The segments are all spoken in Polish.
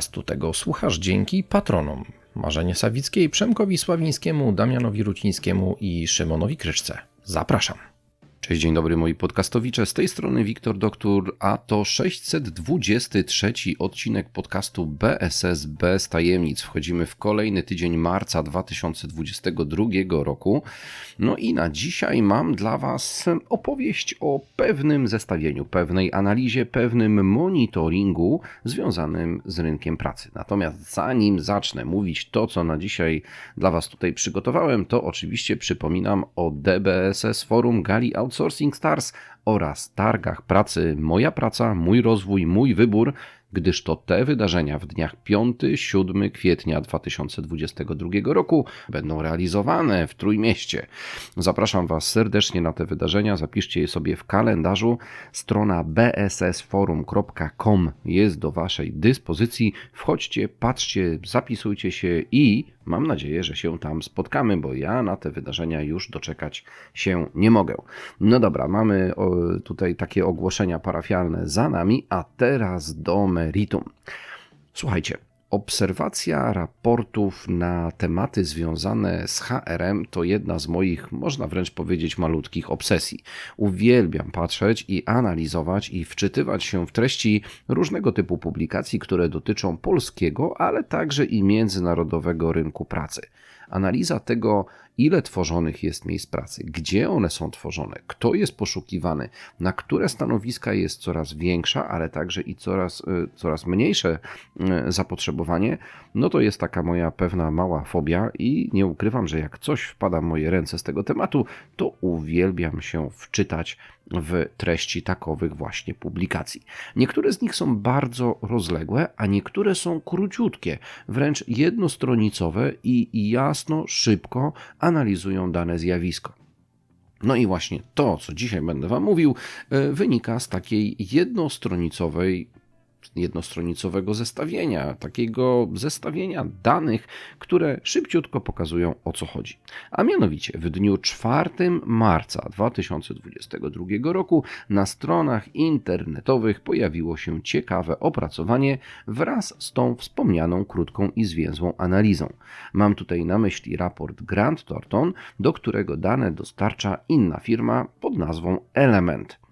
Podcastu tego słuchasz dzięki patronom Marzenie Sawickiej, Przemkowi Sławińskiemu, Damianowi Rucińskiemu i Szymonowi Kryszce. Zapraszam. Cześć, dzień dobry moi podcastowicze. Z tej strony Wiktor Doktor, a to 623 odcinek podcastu BSS bez tajemnic. Wchodzimy w kolejny tydzień marca 2022 roku. No i na dzisiaj mam dla Was opowieść o pewnym zestawieniu, pewnej analizie, pewnym monitoringu związanym z rynkiem pracy. Natomiast zanim zacznę mówić to, co na dzisiaj dla Was tutaj przygotowałem, to oczywiście przypominam o DBSS Forum Gali Outsourcing Outsourcing Stars oraz targach pracy Moja Praca, Mój Rozwój, Mój Wybór, gdyż to te wydarzenia w dniach 5-7 kwietnia 2022 roku będą realizowane w Trójmieście. Zapraszam Was serdecznie na te wydarzenia, zapiszcie je sobie w kalendarzu. Strona bssforum.com jest do Waszej dyspozycji. Wchodźcie, patrzcie, zapisujcie się i mam nadzieję, że się tam spotkamy, bo ja na te wydarzenia już doczekać się nie mogę. No dobra, mamy tutaj takie ogłoszenia parafialne za nami, a teraz do meritum. Słuchajcie, Obserwacja raportów na tematy związane z HRM to jedna z moich, można wręcz powiedzieć, malutkich obsesji. Uwielbiam patrzeć i analizować i wczytywać się w treści różnego typu publikacji, które dotyczą polskiego, ale także i międzynarodowego rynku pracy. Analiza tego, ile tworzonych jest miejsc pracy, gdzie one są tworzone, kto jest poszukiwany, na które stanowiska jest coraz większa, ale także i coraz, y, coraz mniejsze y, zapotrzebowanie, no to jest taka moja pewna mała fobia i nie ukrywam, że jak coś wpada w moje ręce z tego tematu, to uwielbiam się wczytać w treści takowych właśnie publikacji. Niektóre z nich są bardzo rozległe, a niektóre są króciutkie, wręcz jednostronicowe i jasno, szybko analizują dane zjawisko. No i właśnie to, co dzisiaj będę Wam mówił, e, wynika z takiej jednostronicowej jednostronicowego zestawienia, takiego zestawienia danych, które szybciutko pokazują o co chodzi. A mianowicie w dniu 4 marca 2022 roku na stronach internetowych pojawiło się ciekawe opracowanie wraz z tą wspomnianą krótką i zwięzłą analizą. Mam tutaj na myśli raport Grant Thornton, do którego dane dostarcza inna firma pod nazwą Element.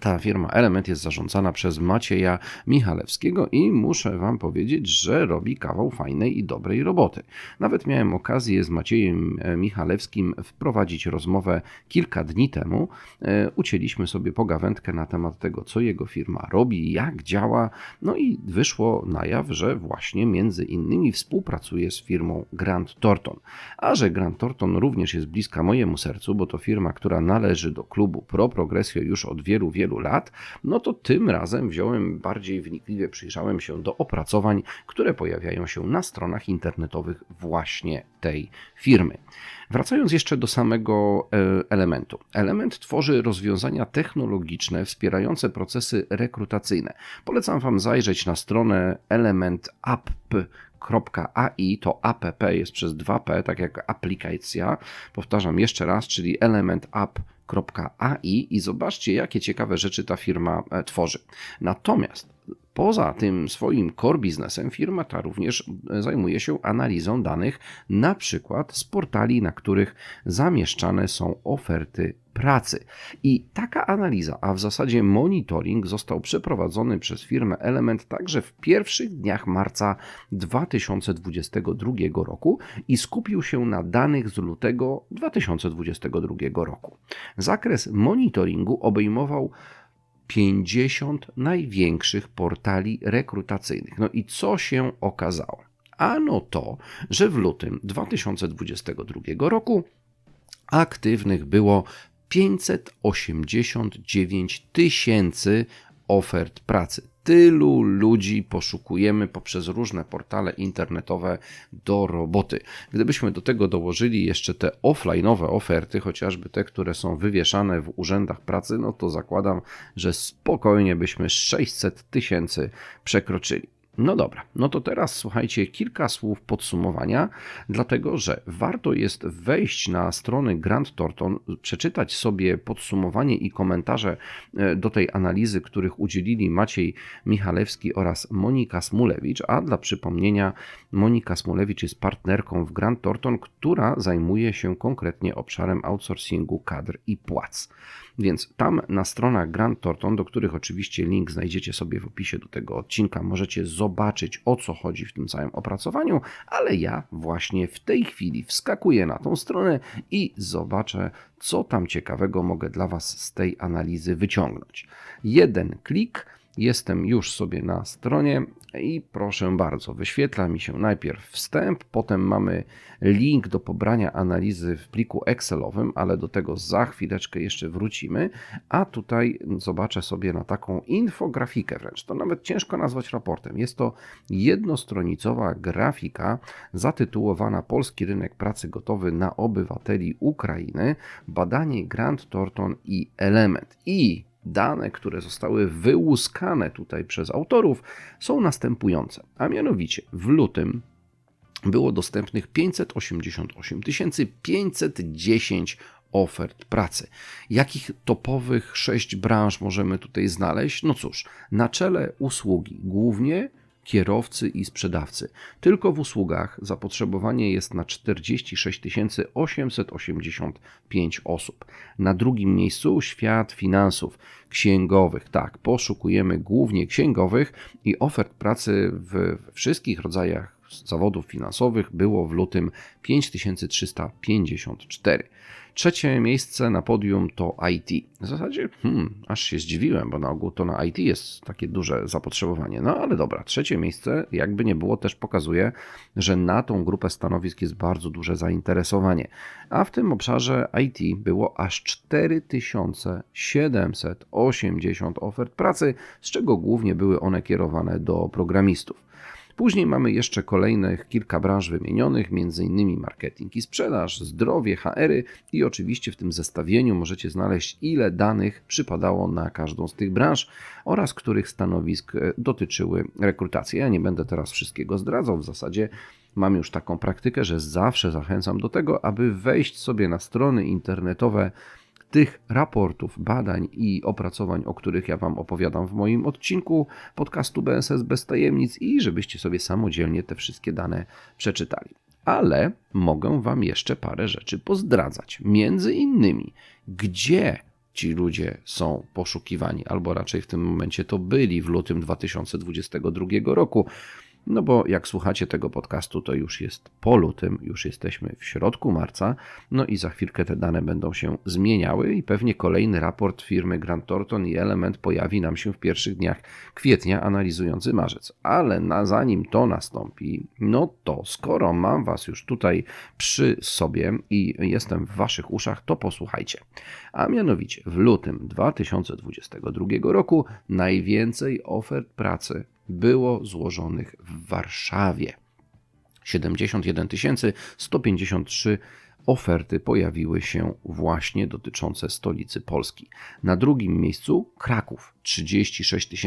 Ta firma Element jest zarządzana przez Macieja Michalewskiego i muszę Wam powiedzieć, że robi kawał fajnej i dobrej roboty. Nawet miałem okazję z Maciejem e, Michalewskim wprowadzić rozmowę kilka dni temu. E, ucięliśmy sobie pogawędkę na temat tego, co jego firma robi, jak działa, no i wyszło na jaw, że właśnie między innymi współpracuje z firmą Grant Thornton. A że Grant Thornton również jest bliska mojemu sercu, bo to firma, która należy do klubu Pro Progressio już od wielu, wielu wielu lat, no to tym razem wziąłem bardziej wnikliwie, przyjrzałem się do opracowań, które pojawiają się na stronach internetowych właśnie tej firmy. Wracając jeszcze do samego e, elementu. Element tworzy rozwiązania technologiczne wspierające procesy rekrutacyjne. Polecam Wam zajrzeć na stronę elementapp.ai, to app jest przez 2p, tak jak aplikacja. Powtarzam jeszcze raz, czyli element app AI i zobaczcie, jakie ciekawe rzeczy ta firma e, tworzy. Natomiast Poza tym swoim core biznesem firma ta również e, zajmuje się analizą danych, na przykład z portali, na których zamieszczane są oferty pracy. I taka analiza, a w zasadzie monitoring został przeprowadzony przez firmę Element także w pierwszych dniach marca 2022 roku i skupił się na danych z lutego 2022 roku. Zakres monitoringu obejmował 50 największych portali rekrutacyjnych. No i co się okazało? Ano to, że w lutym 2022 roku aktywnych było 589 tysięcy ofert pracy. Tylu ludzi poszukujemy poprzez różne portale internetowe do roboty. Gdybyśmy do tego dołożyli jeszcze te offline'owe oferty, chociażby te, które są wywieszane w urzędach pracy, no to zakładam, że spokojnie byśmy 600 tysięcy przekroczyli. No dobra, no to teraz słuchajcie kilka słów podsumowania, dlatego że warto jest wejść na strony Grant Thornton, przeczytać sobie podsumowanie i komentarze e, do tej analizy, których udzielili Maciej Michalewski oraz Monika Smulewicz, a dla przypomnienia Monika Smulewicz jest partnerką w Grant Thornton, która zajmuje się konkretnie obszarem outsourcingu kadr i płac. Więc tam na stronach Grant Thornton, do których oczywiście link znajdziecie sobie w opisie do tego odcinka, możecie zobaczyć o co chodzi w tym całym opracowaniu, ale ja właśnie w tej chwili wskakuję na tą stronę i zobaczę, co tam ciekawego mogę dla Was z tej analizy wyciągnąć. Jeden klik Jestem już sobie na stronie i proszę bardzo, wyświetla mi się najpierw wstęp, potem mamy link do pobrania analizy w pliku Excelowym, ale do tego za chwileczkę jeszcze wrócimy. A tutaj zobaczę sobie na taką infografikę wręcz. To nawet ciężko nazwać raportem. Jest to jednostronicowa grafika zatytułowana Polski rynek pracy gotowy na obywateli Ukrainy, badanie Grant Thornton i Element. I dane, które zostały wyłuskane tutaj przez autorów, są następujące. A mianowicie w lutym było dostępnych 588 510 ofert pracy. Jakich topowych sześć branż możemy tutaj znaleźć? No cóż, na czele usługi, głównie kierowcy i sprzedawcy. Tylko w usługach zapotrzebowanie jest na 46 885 osób. Na drugim miejscu świat finansów, księgowych. Tak, poszukujemy głównie księgowych i ofert pracy w wszystkich rodzajach zawodów finansowych było w lutym 5354. Trzecie miejsce na podium to IT. W zasadzie, hmm, aż się zdziwiłem, bo na ogół to na IT jest takie duże zapotrzebowanie. No ale dobra, trzecie miejsce, jakby nie było, też pokazuje, że na tą grupę stanowisk jest bardzo duże zainteresowanie. A w tym obszarze IT było aż 4780 ofert pracy, z czego głównie były one kierowane do programistów. Później mamy jeszcze kolejnych kilka branż wymienionych, m.in. marketing i sprzedaż, zdrowie, HR-y i oczywiście w tym zestawieniu możecie znaleźć ile danych przypadało na każdą z tych branż oraz których stanowisk e, dotyczyły rekrutacji. Ja nie będę teraz wszystkiego zdradzał, w zasadzie mam już taką praktykę, że zawsze zachęcam do tego, aby wejść sobie na strony internetowe tych raportów, badań i opracowań, o których ja Wam opowiadam w moim odcinku podcastu BSS bez tajemnic i żebyście sobie samodzielnie te wszystkie dane przeczytali. Ale mogę Wam jeszcze parę rzeczy pozdradzać. Między innymi, gdzie ci ludzie są poszukiwani, albo raczej w tym momencie to byli w lutym 2022 roku. No bo jak słuchacie tego podcastu, to już jest po lutym, już jesteśmy w środku marca, no i za chwilkę te dane będą się zmieniały i pewnie kolejny raport firmy Grant Thornton i Element pojawi nam się w pierwszych dniach kwietnia analizujący marzec. Ale na zanim to nastąpi, no to skoro mam Was już tutaj przy sobie i jestem w Waszych uszach, to posłuchajcie. A mianowicie w lutym 2022 roku najwięcej ofert pracy było złożonych w Warszawie. 71 153 oferty pojawiły się właśnie dotyczące stolicy Polski. Na drugim miejscu Kraków 36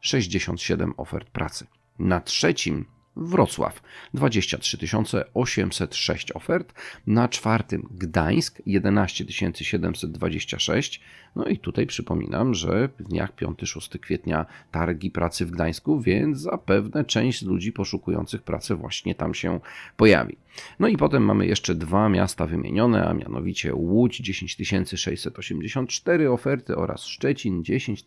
067 ofert pracy. Na trzecim Wrocław 23 806 ofert, na czwartym Gdańsk 11 726. No i tutaj przypominam, że w dniach 5-6 kwietnia targi pracy w Gdańsku, więc zapewne część ludzi poszukujących pracy właśnie tam się pojawi. No i potem mamy jeszcze dwa miasta wymienione, a mianowicie Łódź 10 684 oferty oraz Szczecin 10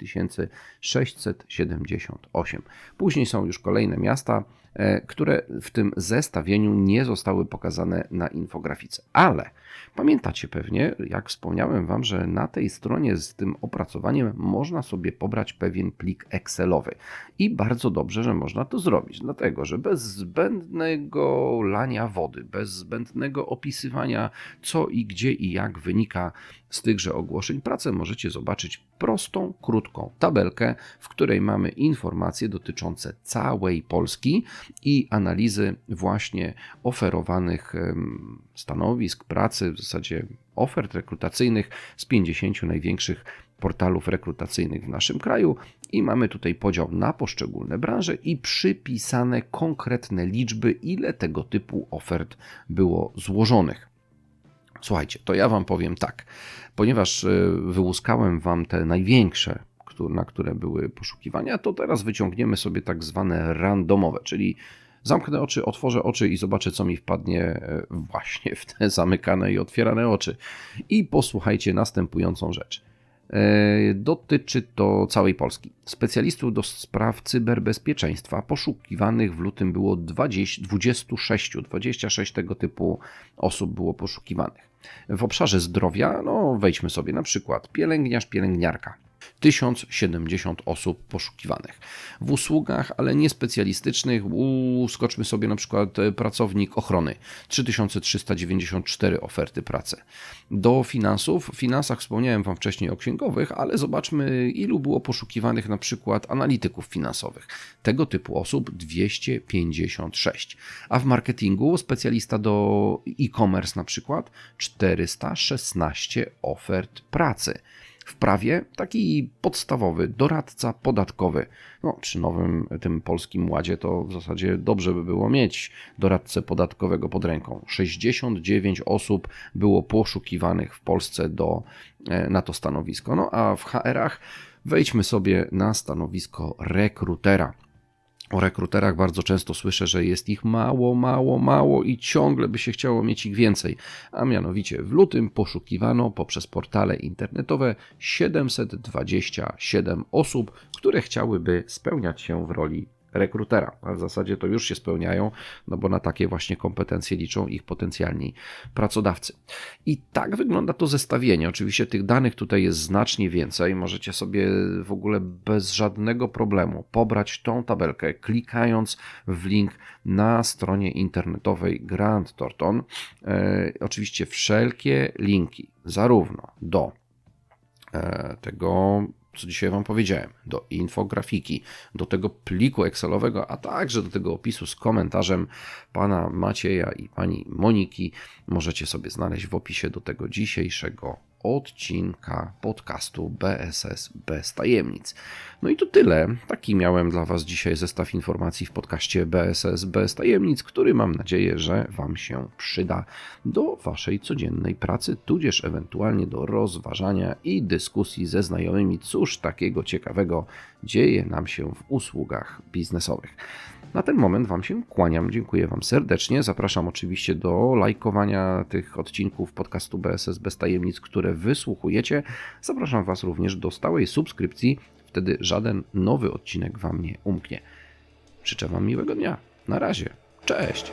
678. Później są już kolejne miasta, E, które w tym zestawieniu nie zostały pokazane na infografice. Ale pamiętacie pewnie, jak wspomniałem Wam, że na tej stronie z tym opracowaniem można sobie pobrać pewien plik Excelowy. I bardzo dobrze, że można to zrobić, dlatego że bez zbędnego lania wody, bez zbędnego opisywania co i gdzie i jak wynika z tychże ogłoszeń pracę możecie zobaczyć prostą, krótką tabelkę, w której mamy informacje dotyczące całej Polski i analizy właśnie oferowanych stanowisk pracy, w zasadzie ofert rekrutacyjnych z 50 największych portalów rekrutacyjnych w naszym kraju i mamy tutaj podział na poszczególne branże i przypisane konkretne liczby, ile tego typu ofert było złożonych. Słuchajcie, to ja Wam powiem tak, ponieważ e, wyłuskałem Wam te największe, na które były poszukiwania, to teraz wyciągniemy sobie tak zwane randomowe, czyli zamknę oczy, otworzę oczy i zobaczę, co mi wpadnie e, właśnie w te zamykane i otwierane oczy. I posłuchajcie następującą rzecz. E, Dotyczy to całej Polski. Specjalistów do spraw cyberbezpieczeństwa poszukiwanych w lutym było 20, 26, 26 tego typu osób było poszukiwanych. W obszarze zdrowia, no wejdźmy sobie na przykład pielęgniarz, pielęgniarka. 1070 osób poszukiwanych. W usługach, ale nie specjalistycznych, uskoczmy sobie na przykład e, pracownik ochrony. 3394 oferty pracy. Do finansów, w finansach wspomniałem Wam wcześniej o księgowych, ale zobaczmy ilu było poszukiwanych na przykład analityków finansowych. Tego typu osób 256. A w marketingu specjalista do e-commerce na przykład 416 ofert pracy. W prawie taki podstawowy doradca podatkowy. No, przy nowym tym polskim ładzie to w zasadzie dobrze by było mieć doradcę podatkowego pod ręką. 69 osób było poszukiwanych w Polsce do, e, na to stanowisko. No a w HR-ach wejdźmy sobie na stanowisko rekrutera. O rekruterach bardzo często słyszę, że jest ich mało, mało, mało i ciągle by się chciało mieć ich więcej. A mianowicie w lutym poszukiwano poprzez portale internetowe 727 osób, które chciałyby spełniać się w roli rekrutera. A w zasadzie to już się spełniają, no bo na takie właśnie kompetencje liczą ich potencjalni pracodawcy. I tak wygląda to zestawienie. Oczywiście tych danych tutaj jest znacznie więcej. Możecie sobie w ogóle bez żadnego problemu pobrać tą tabelkę, klikając w link na stronie internetowej Grant Thornton. E, oczywiście wszelkie linki, zarówno do e, tego co dzisiaj Wam powiedziałem, do infografiki, do tego pliku Excelowego, a także do tego opisu z komentarzem pana Macieja i pani Moniki. Możecie sobie znaleźć w opisie do tego dzisiejszego odcinka podcastu BSS bez tajemnic. No i to tyle. Taki miałem dla Was dzisiaj zestaw informacji w podcaście BSS bez tajemnic, który mam nadzieję, że Wam się przyda do Waszej codziennej pracy, tudzież ewentualnie do rozważania i dyskusji ze znajomymi, cóż takiego ciekawego dzieje nam się w usługach biznesowych. Na ten moment Wam się kłaniam. Dziękuję Wam serdecznie. Zapraszam oczywiście do lajkowania tych odcinków podcastu BSS bez tajemnic, które wysłuchujecie. Zapraszam Was również do stałej subskrypcji. Wtedy żaden nowy odcinek Wam nie umknie. Życzę Wam miłego dnia. Na razie. Cześć.